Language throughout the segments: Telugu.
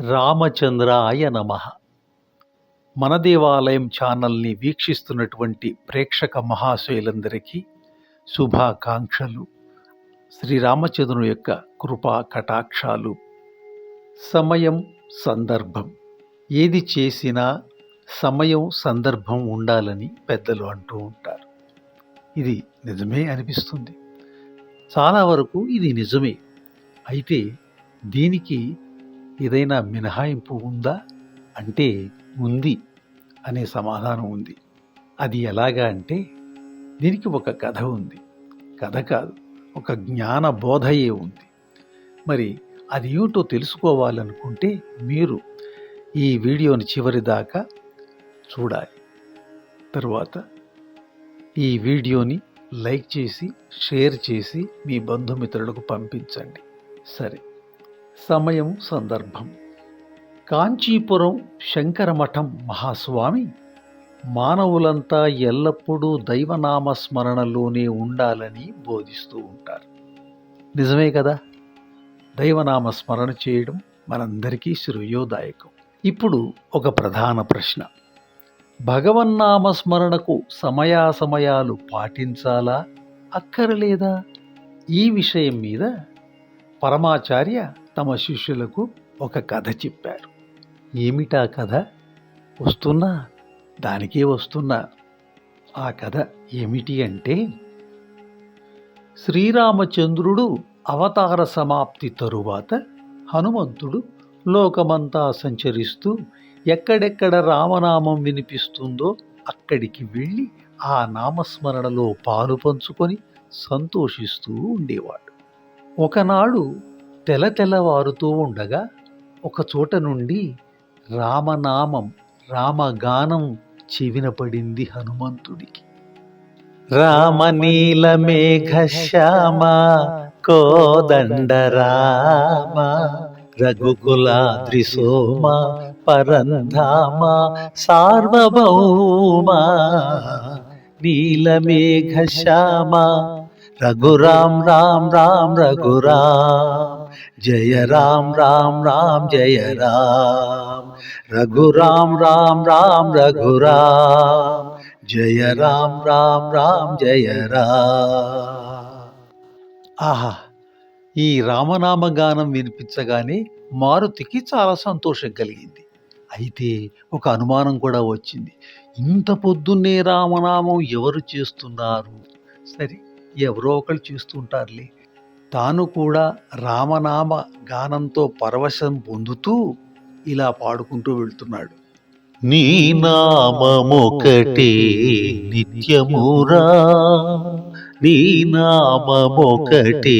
రామచంద్రాయ నమ. మన దేవాలయం ఛానల్ని వీక్షిస్తున్నటువంటి ప్రేక్షక మహాశయులందరికీ శుభాకాంక్షలు. శ్రీరామచంద్రుని యొక్క కృపా కటాక్షాలు. సమయం సందర్భం. ఏది చేసినా సమయం సందర్భం ఉండాలని పెద్దలు అంటూ ఉంటారు. ఇది నిజమే అనిపిస్తుంది. చాలా వరకు ఇది నిజమే. అయితే దీనికి ఏదైనా మినహాయింపు ఉందా? అంటే ఉంది అనే సమాధానం ఉంది. అది ఎలాగా అంటే దీనికి ఒక కథ ఉంది. కథ కాదు ఒక జ్ఞాన బోధయే ఉంది. మరి అది ఏమిటో తెలుసుకోవాలనుకుంటే మీరు ఈ వీడియోని చివరి దాకా చూడాలి. తరువాత ఈ వీడియోని లైక్ చేసి షేర్ చేసి మీ బంధుమిత్రులకు పంపించండి. సరే. సమయం సందర్భం. కాంచీపురం శంకరమఠం మహాస్వామి మానవులంతా ఎల్లప్పుడూ దైవనామ స్మరణలోనే ఉండాలని బోధిస్తూ ఉంటారు. నిజమే కదా? దైవనామ స్మరణ చేయడం మనందరికీ శ్రేయోదాయకం. ఇప్పుడు ఒక ప్రధాన ప్రశ్న. భగవన్నామ స్మరణకు సమయాసమయాలు పాటించాలా? అక్కరలేదా? ఈ విషయం మీద పరమాచార్య తమ శిష్యులకు ఒక కథ చెప్పారు. ఏమిటా కథ? వస్తున్నా? దానికే వస్తున్నా. ఆ కథ ఏమిటి అంటే శ్రీరామచంద్రుడు అవతార సమాప్తి తరువాత హనుమంతుడు లోకమంతా సంచరిస్తూ ఎక్కడెక్కడ రామనామం వినిపిస్తుందో అక్కడికి వెళ్ళి ఆ నామస్మరణలో పాలు పంచుకొని సంతోషిస్తూ ఉండేవాడు. ఒకనాడు తెల తెల్లవారుతూ ఉండగా ఒక చోట నుండి రామనామం రామగానం చెవిన పడింది హనుమంతుడికి రామనీల మేఘ శ్యామ కోదండ రామ రఘుకులాద్రి సోమ పరంధామ సార్వభౌమ నీలమేఘ శ్యామ రఘురామ్ రామ్ రామ్ రఘురామ్ జయ రామ్ రామ్ రామ్ జయ రామ్. రఘురామ్ రామ్ రామ్ రఘురామ్ జయ రామ్ రామ్ రామ్ జయ రామ్. ఆహా ఈ రామనామ గానం వినిపించగానే మారుతికి చాలా సంతోషం కలిగింది. అయితే ఒక అనుమానం కూడా వచ్చింది. ఇంత పొద్దున్నే రామనామం ఎవరు చేస్తున్నారు? సరే ఎవరో ఒకరు చేస్తుంటారులే తాను కూడా రామనామ గానంతో పరవశం పొందుతూ ఇలా పాడుకుంటూ వెళ్తున్నాడు. నీ నామమొకటే నిత్యమురా. నీ నామమొకటే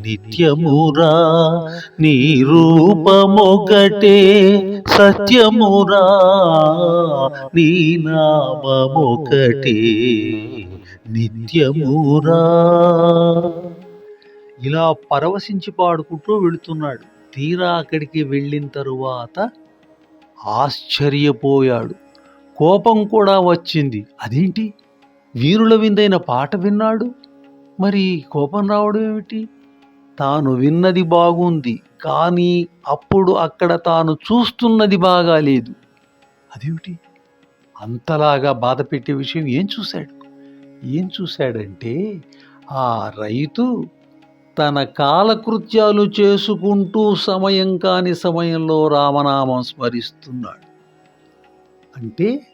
నిత్యమురా. నీ రూపమొకటే సత్యమురా. నీ నామమొకటే నిత్యమురా. ఇలా పరవశించి పాడుకుంటూ వెళుతున్నాడు. తీరా అక్కడికి వెళ్ళిన తరువాత ఆశ్చర్యపోయాడు. కోపం కూడా వచ్చింది. అదేంటి? వీరుల విందైన పాట విన్నాడు? మరి కోపం రావడం ఏమిటి? తాను విన్నది బాగుంది కానీ అప్పుడు అక్కడ తాను చూస్తున్నది బాగాలేదు అదేమిటి? అంతలాగా బాధ పెట్టే విషయం ఏం చూశాడు? ఏం చూశాడంటే ఆ రైతు తన కాలకృత్యాలు చేసుకుంటూ సమయం కాని సమయంలో రామనామం స్మరిస్తున్నాడు. అంటే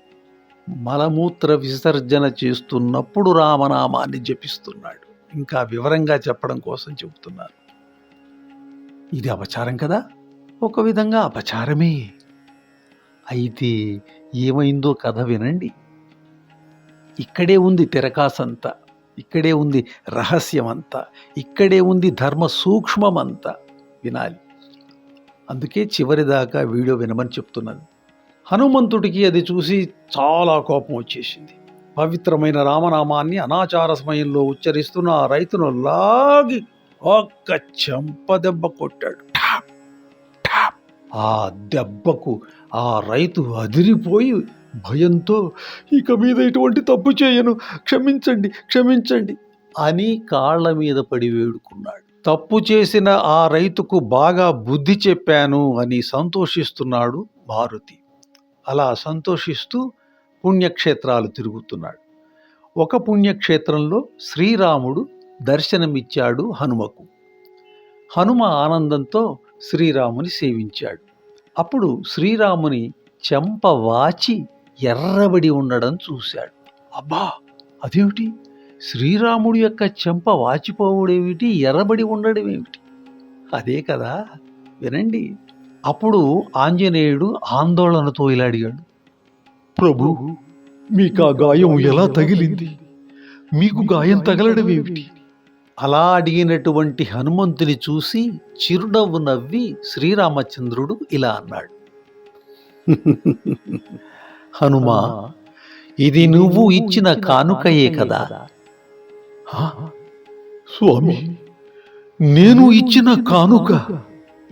మలమూత్ర విసర్జన చేస్తున్నప్పుడు రామనామాన్ని జపిస్తున్నాడు. ఇంకా వివరంగా చెప్పడం కోసం చెబుతున్నారు ఇది అపచారం కదా? ఒక విధంగా అపచారమే. అయితే ఏమైందో కథ వినండి. ఇక్కడే ఉంది తెరకాసంతా. ఇక్కడే ఉంది రహస్యం అంతా ఇక్కడే ఉంది ధర్మ సూక్ష్మమంతా వినాలి. అందుకే చివరి దాకా వీడియో వినమని చెప్తున్నాను. హనుమంతుడికి అది చూసి చాలా కోపం వచ్చేసింది. పవిత్రమైన రామనామాన్ని అనాచార సమయంలో ఉచ్చరిస్తున్న ఆ రైతును లాగి ఒక్క చెంప దెబ్బ కొట్టాడు. ఆ దెబ్బకు ఆ రైతు అదిరిపోయి భయంతో ఇక మీద ఇటువంటి తప్పు చేయను. క్షమించండి క్షమించండి అని కాళ్ళ మీద పడి వేడుకున్నాడు. తప్పు చేసిన ఆ రైతుకు బాగా బుద్ధి చెప్పాను అని సంతోషిస్తున్నాడు మారుతి. అలా సంతోషిస్తూ పుణ్యక్షేత్రాలు తిరుగుతున్నాడు. ఒక పుణ్యక్షేత్రంలో శ్రీరాముడు దర్శనమిచ్చాడు హనుమకు. హనుమ ఆనందంతో శ్రీరాముని సేవించాడు. అప్పుడు శ్రీరాముని చెంప వాచి ఎర్రబడి ఉండడం చూశాడు. అబ్బా! అదేమిటి? శ్రీరాముడి యొక్క చెంప వాచిపోవడేమిటి? ఎర్రబడి ఉండడం ఏమిటి అదే కదా! వినండి. అప్పుడు ఆంజనేయుడు ఆందోళనతో ఇలా అడిగాడు. ప్రభు మీకు ఆ గాయం ఎలా తగిలింది? మీకు గాయం తగలడం ఏమిటి అలా అడిగినటువంటి హనుమంతుని చూసి చిరునవ్వు నవ్వి శ్రీరామచంద్రుడు ఇలా అన్నాడు. హనుమా ఇది నువ్వు ఇచ్చిన కానుకయే కదా. "హా? స్వామి నేను ఇచ్చిన కానుక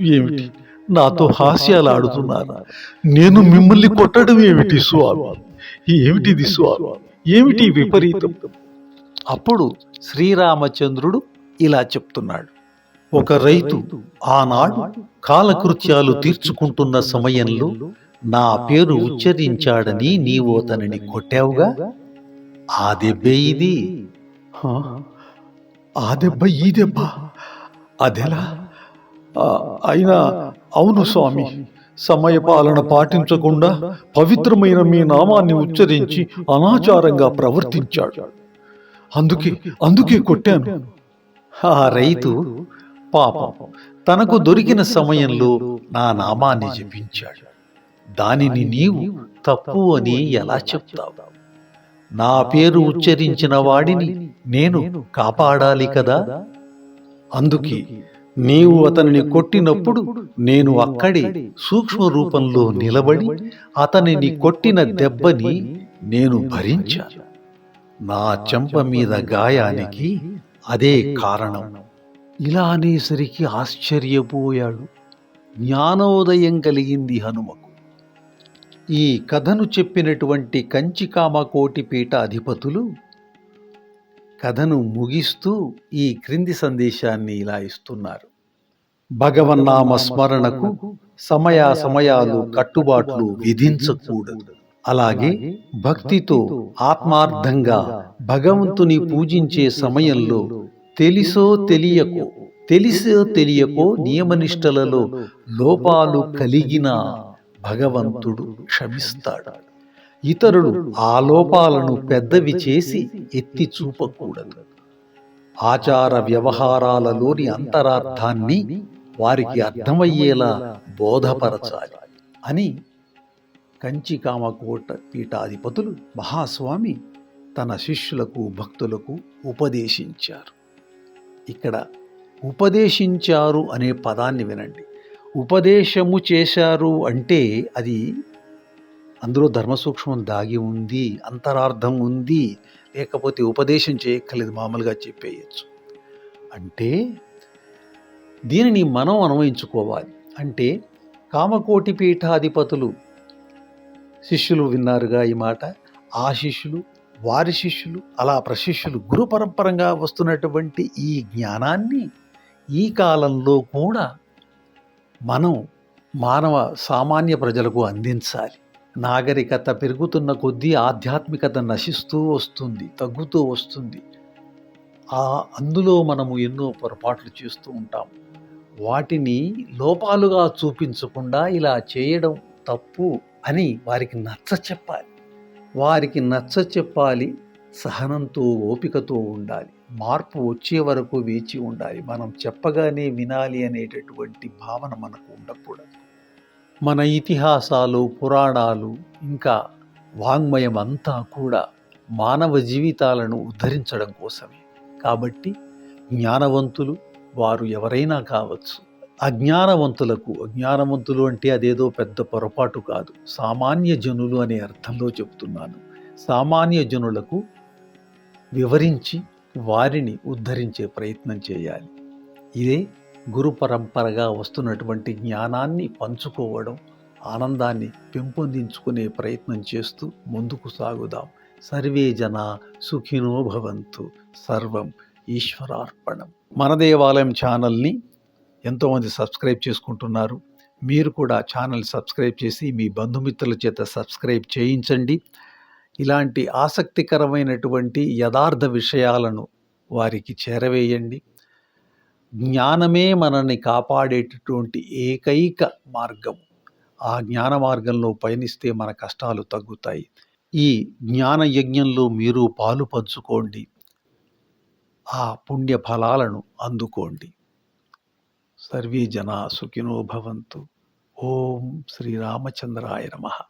ఏమిటి? నాతో హాస్యాలు ఆడుతున్నారు నేను మిమ్మల్ని కొట్టడం ఏమిటి స్వామి? ఏమిటిది స్వామి? ఏమిటి విపరీతం? అప్పుడు శ్రీరామచంద్రుడు ఇలా చెప్తున్నాడు. ఒక రైతు ఆనాడు కాలకృత్యాలు తీర్చుకుంటున్న సమయంలో నా పేరు ఉచ్చరించాడని నీవు అతనిని కొట్టావుగా? ఆ దెబ్బే ఇది. "హా? ఆ దెబ్బ ఈ దెబ్బ అదెలా? అయినా అవును స్వామి సమయపాలన పాటించకుండా పవిత్రమైన మీ నామాన్ని ఉచ్చరించి అనాచారంగా ప్రవర్తించాడు. అందుకే అందుకే కొట్టాను. ఆ రైతు పాపం. తనకు దొరికిన సమయంలో నా నామాన్ని జపించాడు. దానిని నీవు తప్పు అని ఎలా చెప్తావు? నా పేరు ఉచ్చరించిన వాడిని నేను కాపాడాలి కదా? అందుకే నీవు అతనిని కొట్టినప్పుడు నేను అక్కడే సూక్ష్మ రూపంలో నిలబడి అతనిని కొట్టిన దెబ్బని నేను భరించాను నా చెంప మీద గాయానికి అదే కారణం. ఇలా అనేసరికి ఆశ్చర్యపోయాడు. జ్ఞానోదయం కలిగింది హనుమకు. ఈ కథను చెప్పినటువంటి కంచికామకోటి పీఠ అధిపతులు కథను ముగిస్తూ ఈ క్రింది సందేశాన్ని ఇలా ఇస్తున్నారు. భగవన్నామ స్మరణకు సమయ సమయాలు కట్టుబాట్లు విధించకూడదు. అలాగే భక్తితో ఆత్మార్థంగా భగవంతుని పూజించే సమయంలో తెలిసో తెలియకో తెలిసో తెలియకో నియమనిష్టలలో లోపాలు కలిగిన భగవంతుడు క్షమిస్తాడు. ఇతరులు ఆ లోపాలను పెద్దవి చేసి ఎత్తి చూపకూడదు. ఆచార వ్యవహారాలలోని అంతరార్థాన్ని వారికి అర్థమయ్యేలా బోధపరచాలి అని కంచి కామకోట పీఠాధిపతులు మహాస్వామి తన శిష్యులకు భక్తులకు ఉపదేశించారు. ఇక్కడ ఉపదేశించారు అనే పదాన్ని వినండి. ఉపదేశము చేశారు అంటే అది అందులో ధర్మసూక్ష్మం దాగి ఉంది అంతరార్థం ఉంది లేకపోతే ఉపదేశం చేయక్కర్లేదు మామూలుగా చెప్పేయచ్చు. అంటే దీనిని మనం అన్వయించుకోవాలి. అంటే కామకోటి పీఠాధిపతులు శిష్యులు విన్నారుగా ఈ మాట. ఆ శిష్యులు వారి శిష్యులు అలా ప్రశిష్యులు గురు పరంపరంగా వస్తున్నటువంటి ఈ జ్ఞానాన్ని ఈ కాలంలో కూడా మనం మానవ సామాన్య ప్రజలకు అందించాలి. నాగరికత పెరుగుతున్న కొద్దీ ఆధ్యాత్మికత నశిస్తూ వస్తుంది తగ్గుతూ వస్తుంది. ఆ అందులో మనము ఎన్నో పొరపాట్లు చేస్తూ ఉంటాం. వాటిని లోపాలుగా చూపించకుండా ఇలా చేయడం తప్పు అని వారికి నచ్చ చెప్పాలి. వారికి నచ్చ చెప్పాలి సహనంతో ఓపికతో ఉండాలి. మార్పు వచ్చే వరకు వేచి ఉండాలి. మనం చెప్పగానే వినాలి అనేటటువంటి భావన మనకు ఉండకూడదు. మన ఇతిహాసాలు పురాణాలు ఇంకా వాంగ్మయం అంతా కూడా మానవ జీవితాలను ఉద్ధరించడం కోసమే. కాబట్టి జ్ఞానవంతులు వారు ఎవరైనా కావచ్చు. అజ్ఞానవంతులకు అజ్ఞానవంతులు అంటే అదేదో పెద్ద పొరపాటు కాదు. సామాన్య జనులు అనే అర్థంలో చెప్తున్నాను. సామాన్య జనులకు వివరించి వారిని ఉద్ధరించే ప్రయత్నం చేయాలి. ఇదే గురు పరంపరగా వస్తున్నటువంటి జ్ఞానాన్ని పంచుకోవడం ఆనందాన్ని పెంపొందించుకునే ప్రయత్నం చేస్తూ ముందుకు సాగుదాం. సర్వే జన సుఖినో భవంతు. సర్వం ఈశ్వరార్పణం. మన దేవాలయం ఛానల్ని ఎంతోమంది సబ్స్క్రైబ్ చేసుకుంటున్నారు. మీరు కూడా ఛానల్ సబ్స్క్రైబ్ చేసి మీ బంధుమిత్రుల చేత సబ్స్క్రైబ్ చేయించండి. ఇలాంటి ఆసక్తికరమైనటువంటి యథార్థ విషయాలను వారికి చేరవేయండి. జ్ఞానమే మనల్ని కాపాడేటటువంటి ఏకైక మార్గం. ఆ జ్ఞాన మార్గంలో పయనిస్తే మన కష్టాలు తగ్గుతాయి. ఈ జ్ఞాన యజ్ఞంలో మీరు పాలు పంచుకోండి. ఆ పుణ్య ఫలాలను అందుకోండి. సర్వే జనా సుఖినో భవంతు. ఓం శ్రీరామచంద్రాయ నమః.